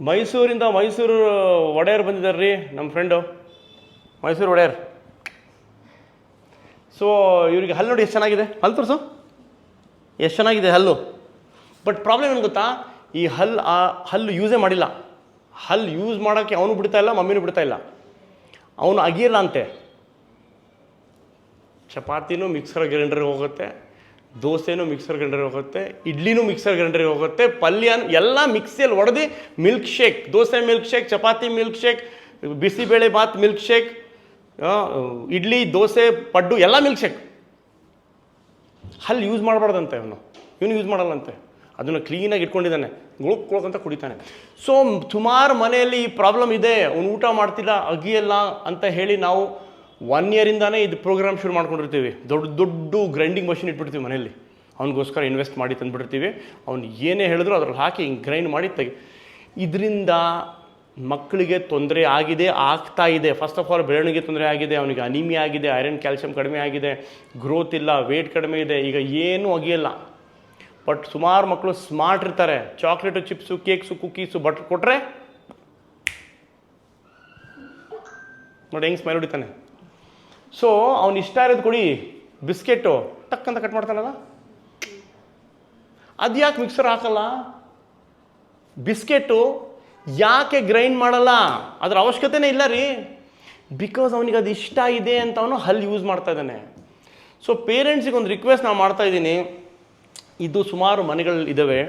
ಮೈಸೂರಿಂದ ಮೈಸೂರು ಒಡೆಯರ್ ಬಂದಿದ್ದಾರೆ ರೀ ನಮ್ಮ ಫ್ರೆಂಡು ಮೈಸೂರು ಒಡೆಯರ್. ಸೊ ಇವರಿಗೆ ಹಲ್ಲು ನೋಡಿ ಎಷ್ಟು ಚೆನ್ನಾಗಿದೆ? ಹಲ್ಲು ತೋರಿಸು. ಎಷ್ಟು ಚೆನ್ನಾಗಿದೆ ಹಲ್ಲು? ಬಟ್ ಪ್ರಾಬ್ಲಮ್ ಏನು ಗೊತ್ತಾ? ಈ ಹಲ್ಲು ಆ ಹಲ್ಲು ಯೂಸೇ ಮಾಡಿಲ್ಲ. ಹಲ್ಲು ಯೂಸ್ ಮಾಡೋಕ್ಕೆ ಅವನು ಬಿಡ್ತಾ ಇಲ್ಲ, ಮಮ್ಮಿನೂ ಬಿಡ್ತಾ ಇಲ್ಲ. ಅವನು ಅಗಿಯಲ್ಲ ಅಂತೆ. ಚಪಾತಿನೂ ಮಿಕ್ಸರ್ ಗ್ರೈಂಡರ್ಗೆ ಹೋಗುತ್ತೆ. ದೋಸೆನೂ ಮಿಕ್ಸರ್ ಗ್ರೈಂಡರ್ಗೆ ಹೋಗುತ್ತೆ, ಇಡ್ಲಿನೂ ಮಿಕ್ಸರ್ ಗ್ರೈಂಡರ್ಗೆ ಹೋಗುತ್ತೆ ಪಲ್ಯ ಎಲ್ಲ ಮಿಕ್ಸಿಯಲ್ಲಿ ಒಡೆದು milk shake dosa milk shake chapati milk shake bisibele bath milk shake idli, dosa, ಪಡ್ಡು, ಎಲ್ಲ ಮಿಲ್ಕ್ ಶೇಕ್ ಹಲ್ಲು ಯೂಸ್ ಮಾಡಬಾರ್ದಂತೆ ಅವನು. ಇವನು ಯೂಸ್ ಮಾಡಲ್ಲಂತೆ. ಅದನ್ನು ಕ್ಲೀನಾಗಿ ಇಟ್ಕೊಂಡಿದ್ದಾನೆ. ಗುಳುಕ್ ಗುಳುಕ್ ಅಂತ ಕುಡಿತಾನೆ. ಸೊ ಸುಮಾರು ಮನೆಯಲ್ಲಿ ಈ ಪ್ರಾಬ್ಲಮ್ ಇದೆ. ಅವ್ನು ಊಟ ಮಾಡ್ತಿಲ್ಲ, ಅಗಿಯಲ್ಲ ಅಂತ ಹೇಳಿ ನಾವು ಒನ್ ಇಯರಿಂದಾನೇ ಇದು ಪ್ರೋಗ್ರಾಮ್ ಶುರು ಮಾಡ್ಕೊಂಡಿರ್ತೀವಿ. ದೊಡ್ಡ ದೊಡ್ಡ ಗ್ರೈಂಡಿಂಗ್ ಮಷಿನ್ ಇಟ್ಬಿಡ್ತೀವಿ ಮನೆಯಲ್ಲಿ. ಅವ್ನಿಗೋಸ್ಕರ ಇನ್ವೆಸ್ಟ್ ಮಾಡಿ ತಂದುಬಿಡ್ತೀವಿ ಅವ್ನು ಏನೇ ಹೇಳಿದ್ರು ಅದ್ರಲ್ಲಿ ಹಾಕಿ ಹಿಂಗೆ ಗ್ರೈಂಡ್ ಮಾಡಿ ತೆಗಿ, ಇದರಿಂದ ಮಕ್ಕಳಿಗೆ ತೊಂದರೆ ಆಗಿದೆ, ಆಗ್ತಾ ಇದೆ. ಫಸ್ಟ್ ಆಫ್ ಆಲ್ ಬೆಳವಣಿಗೆ ತೊಂದರೆ ಆಗಿದೆ, ಅವನಿಗೆ ಅನಿಮಿಯಾ ಆಗಿದೆ ಐರನ್ ಕ್ಯಾಲ್ಸಿಯಂ ಕಡಿಮೆ ಆಗಿದೆ ಗ್ರೋತ್ ಇಲ್ಲ ವೇಟ್ ಕಡಿಮೆ ಇದೆ, ಈಗ ಏನೂ ಅಗಿಯಲ್ಲ. ಬಟ್ ಸುಮಾರು ಮಕ್ಕಳು ಸ್ಮಾರ್ಟ್ ಇರ್ತಾರೆ. Chocolate chips cakes cookies butter ಕೊಟ್ಟರೆ ನೋಡಿ ಹೆಂಗೆ ಸ್ಮೈಲ್ ಹೊಡಿತಾನೆ. ಸೊ ಅವ್ನು ಇಷ್ಟ ಇರೋದು ಕೊಡಿ, ಬಿಸ್ಕೆಟು. ಟಕ್ ಕಟ್ ಮಾಡ್ತಾನಲ್ಲ? ಅದು ಯಾಕೆ ಮಿಕ್ಸರ್ ಹಾಕಲ್ಲ? ಬಿಸ್ಕೆಟು ಯಾಕೆ ಗ್ರೈಂಡ್ ಮಾಡಲ್ಲ? ಅದರ ಅವಶ್ಯಕತೆನೇ ಇಲ್ಲ ರೀ. ಬಿಕಾಸ್ ಅವನಿಗೆ ಅದು ಇಷ್ಟ ಇದೆ ಅಂತ ಅವನು ಹಲ್ಲು ಯೂಸ್ ಮಾಡ್ತಾ ಇದ್ದಾನೆ. ಸೊ ಪೇರೆಂಟ್ಸಿಗೆ ಒಂದು ರಿಕ್ವೆಸ್ಟ್ ನಾನು ಮಾಡ್ತಾ ಇದ್ದೀನಿ. ಇದು ಸುಮಾರು ಮನೆಗಳು ಇದ್ದಾವೆ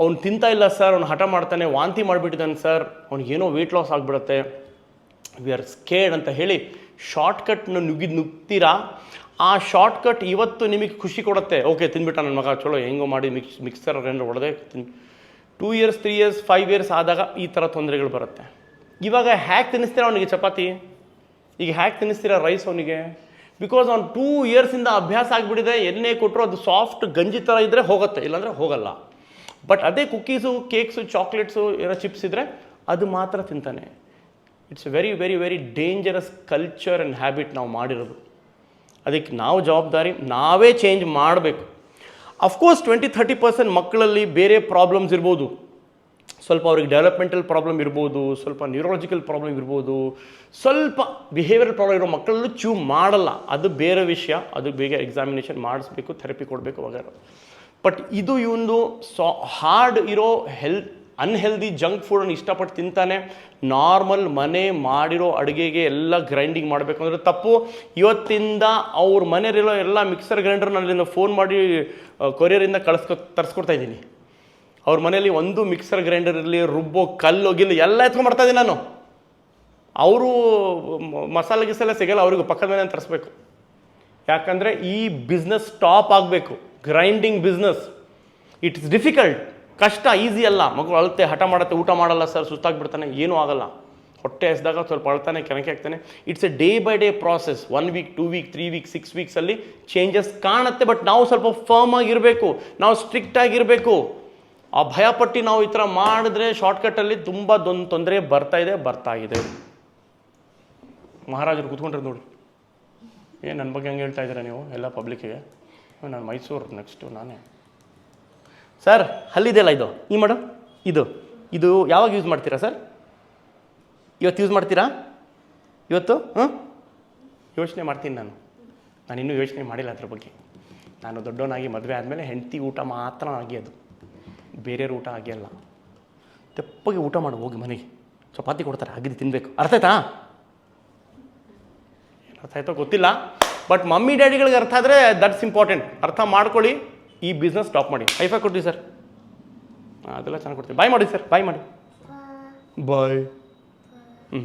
ಅವ್ನು ತಿಂತಾ ಇಲ್ಲ ಸರ್ ಅವ್ನು ಹಠ ಮಾಡ್ತಾನೆ, ವಾಂತಿ ಮಾಡಿಬಿಟ್ಟಿದ್ದಾನೆ ಸರ್ ಅವ್ನಿಗೇನೋ ವೆಯ್ಟ್ ಲಾಸ್ ಆಗಿಬಿಡುತ್ತೆ. ವಿ ಆರ್ ಸ್ಕೇಡ್ ಅಂತ ಹೇಳಿ ಶಾರ್ಟ್ಕಟ್ನ ನುಗ್ಗಿ ನುಗ್ತೀರಾ ಆ ಶಾರ್ಟ್ಕಟ್ ಇವತ್ತು ನಿಮಗೆ ಖುಷಿ ಕೊಡುತ್ತೆ. ಓಕೆ ತಿನ್ಬಿಟ್ಟ ನನ್ನ ಮಗ, ಚಲೋ, ಹೆಂಗೋ ಮಾಡಿ ಮಿಕ್ಸ್ ಮಿಕ್ಸರ್ ಏನಾರು ಹೊಡೆದೆ ತಿನ್. Two years three years five years ಆದಾಗ ಈ ಥರ ತೊಂದರೆಗಳು ಬರುತ್ತೆ. ಇವಾಗ ಹ್ಯಾಕ್ ತಿನ್ನಿಸ್ತೀರಾ ಅವನಿಗೆ ಚಪಾತಿ? ಈಗ ಹ್ಯಾಕ್ ತಿನ್ನಿಸ್ತೀರಾ ರೈಸ್ ಅವನಿಗೆ? ಬಿಕಾಸ್ ಅವ್ನು ಟೂ ಇಯರ್ಸಿಂದ ಅಭ್ಯಾಸ ಆಗಿಬಿಟ್ಟಿದೆ, ಎಣ್ಣೆ ಕೊಟ್ಟರು ಅದು ಸಾಫ್ಟ್ ಗಂಜಿ ಥರ ಇದ್ದರೆ ಹೋಗುತ್ತೆ, ಇಲ್ಲಾಂದರೆ ಹೋಗಲ್ಲ. ಬಟ್ ಅದೇ ಕುಕ್ಕೀಸು ಕೇಕ್ಸು ಚಾಕ್ಲೇಟ್ಸು ಏನೋ ಚಿಪ್ಸ್ ಇದ್ದರೆ ಅದು ಮಾತ್ರ ತಿಂತಾನೆ. It's very very very dangerous culture and habit ನಾವು ಮಾಡಿರೋದು. ಅದಕ್ಕೆ ನಾವು ಜವಾಬ್ದಾರಿ, ನಾವೇ ಚೇಂಜ್ ಮಾಡಬೇಕು. ಅಫ್ಕೋರ್ಸ್ ಟ್ವೆಂಟಿ ಥರ್ಟಿ ಪರ್ಸೆಂಟ್ ಮಕ್ಕಳಲ್ಲಿ ಬೇರೆ ಪ್ರಾಬ್ಲಮ್ಸ್ ಇರ್ಬೋದು. ಸ್ವಲ್ಪ ಅವ್ರಿಗೆ ಡೆವಲಪ್ಮೆಂಟಲ್ ಪ್ರಾಬ್ಲಮ್ ಇರ್ಬೋದು, ಸ್ವಲ್ಪ ನ್ಯೂರಾಲಜಿಕಲ್ ಪ್ರಾಬ್ಲಮ್ ಇರ್ಬೋದು, ಸ್ವಲ್ಪ ಬಿಹೇವಿಯರ್ ಪ್ರಾಬ್ಲಮ್ ಇರೋ ಮಕ್ಕಳಲ್ಲೂ ಚೂ ಮಾಡಲ್ಲ. ಅದು ಬೇರೆ ವಿಷಯ. ಅದು ಬೇಗ ಎಕ್ಸಾಮಿನೇಷನ್ ಮಾಡಿಸ್ಬೇಕು ಥೆರಪಿ ಕೊಡಬೇಕು ವಗೇರ ಬಟ್ ಇದು ಇವೊಂದು ಸಾ ಹಾರ್ಡ್ ಇರೋ ಹೆಲ್ತ್ ಅನ್ಹೆಲ್ದಿ ಜಂಕ್ ಫುಡನ್ನು ಇಷ್ಟಪಟ್ಟು ತಿಂತಾನೆ ನಾರ್ಮಲ್ ಮನೆ ಮಾಡಿರೋ ಅಡುಗೆಗೆ ಎಲ್ಲ ಗ್ರೈಂಡಿಂಗ್ ಮಾಡಬೇಕು ಅಂದರೆ ತಪ್ಪು. ಇವತ್ತಿಂದ ಅವ್ರ ಮನೆಯಲ್ಲಿರೋ ಎಲ್ಲ ಮಿಕ್ಸರ್ ಗ್ರೈಂಡರ್ ಅಲ್ಲಿಂದ ಫೋನ್ ಮಾಡಿ ಕೊರಿಯರಿಂದ ಕಳಿಸ್ಕೊ, ತರಿಸ್ಕೊಡ್ತಾ ಇದ್ದೀನಿ. ಅವ್ರ ಮನೆಯಲ್ಲಿ ಒಂದು ಮಿಕ್ಸರ್ ಗ್ರೈಂಡರ್ ಇರಲಿ, ರುಬ್ಬೋ, ಕಲ್ಲು, ಗಿಲ್ಲು ಎಲ್ಲ ಎತ್ಕೊಂಡ್ಬರ್ತಾ ಇದ್ದೀನಿ ನಾನು. ಅವರು ಮಸಾಲೆ ಗಿಸಾಲೆ ಸಿಗಲ್ಲ, ಅವ್ರಿಗೆ ಪಕ್ಕದ ಮನೆ ತರಿಸ್ಬೇಕು. ಯಾಕಂದರೆ ಈ ಬಿಸ್ನೆಸ್ ಸ್ಟಾಪ್ ಆಗಬೇಕು. ಗ್ರೈಂಡಿಂಗ್ ಬಿಸ್ನೆಸ್ ಇಟ್ಸ್ ಡಿಫಿಕಲ್ಟ್ ಕಷ್ಟ ಈಸಿ ಅಲ್ಲ. ಮಗು ಅಳುತ್ತೆ ಹಠ ಮಾಡುತ್ತೆ, ಊಟ ಮಾಡಲ್ಲ ಸರ್ ಸುಸ್ತಾಗ್ಬಿಡ್ತಾನೆ, ಏನೂ ಆಗಲ್ಲ. ಹೊಟ್ಟೆ ಹಸಿದಾಗ ಸ್ವಲ್ಪ ಅಳ್ತಾನೆ ಕೆನಕೆ ಆಗ್ತಾನೆ it's a day by day process one week two week three week six ವೀಕ್ಸಲ್ಲಿ changes ಕಾಣುತ್ತೆ ಬಟ್ ನಾವು ಸ್ವಲ್ಪ ಫರ್ಮ್ ಆಗಿರಬೇಕು. ನಾವು ಸ್ಟ್ರಿಕ್ಟ್ ಆಗಿರಬೇಕು. ಆ ಭಯಪಟ್ಟು ನಾವು ಈ ಥರ ಮಾಡಿದ್ರೆ ಶಾರ್ಟ್ಕಟ್ಟಲ್ಲಿ ತುಂಬ ದೊಂದು ತೊಂದರೆ ಬರ್ತಾ ಇದೆ ಬರ್ತಾ ಇದೆ. ಮಹಾರಾಜರು ಕೂತ್ಕೊಂಡ್ರೆ ನೋಡಿ. ಏನು ನನ್ನ ಬಗ್ಗೆ ಹಂಗೆ ಹೇಳ್ತಾ ಇದ್ದೀರಾ ನೀವು? ಎಲ್ಲ ಪಬ್ಲಿಕ್ಕಿಗೆ ನಾನು ಮೈಸೂರು ನೆಕ್ಸ್ಟು ನಾನೇ. ಸರ್ ಹಲ್ಲಿದೆಯಲ್ಲ ಇದು? ಈ ಮಾಡು ಇದು. ಇದು ಯಾವಾಗ ಯೂಸ್ ಮಾಡ್ತೀರಾ ಸರ್ ಇವತ್ತು ಯೂಸ್ ಮಾಡ್ತೀರಾ? ಇವತ್ತು? ಹಾಂ? ಯೋಚನೆ ಮಾಡ್ತೀನಿ ನಾನು. ನಾನು ಇನ್ನೂ ಯೋಚನೆ ಮಾಡಿಲ್ಲ ಅದ್ರ ಬಗ್ಗೆ. ನಾನು ದೊಡ್ಡವನಾಗಿ ಮದುವೆ ಆದಮೇಲೆ ಹೆಂಡತಿ ಊಟ ಮಾತ್ರ ಅದು. ಬೇರೆಯವ್ರ ಊಟ ಆಗಿಲ್ಲ ತೆಪ್ಪಗೆ ಊಟ ಮಾಡು, ಹೋಗಿ ಮನೆಗೆ. ಚಪಾತಿ ಕೊಡ್ತಾರೆ ಅಗದಿ ತಿನ್ನಬೇಕು ಅರ್ಥ ಆಯ್ತಾ? ಅರ್ಥ ಆಯ್ತೋ ಗೊತ್ತಿಲ್ಲ. ಬಟ್ ಮಮ್ಮಿ, ಡ್ಯಾಡಿಗಳಿಗೆ ಅರ್ಥ ಆದರೆ ದಟ್ಸ್ ಇಂಪಾರ್ಟೆಂಟ್ ಅರ್ಥ ಮಾಡ್ಕೊಳ್ಳಿ. ಈ ಬಿಸ್ನೆಸ್ ಸ್ಟಾಪ್ ಮಾಡಿ. ಐಫೈ ಕೊಡ್ತೀವಿ ಸರ್ ಅದೆಲ್ಲ ಚೆನ್ನಾಗಿ ಕೊಡ್ತೀವಿ ಬಾಯ್ ಮಾಡಿ ಸರ್ ಬಾಯ್ ಮಾಡಿ. ಬಾಯ್ ಹ್ಞೂ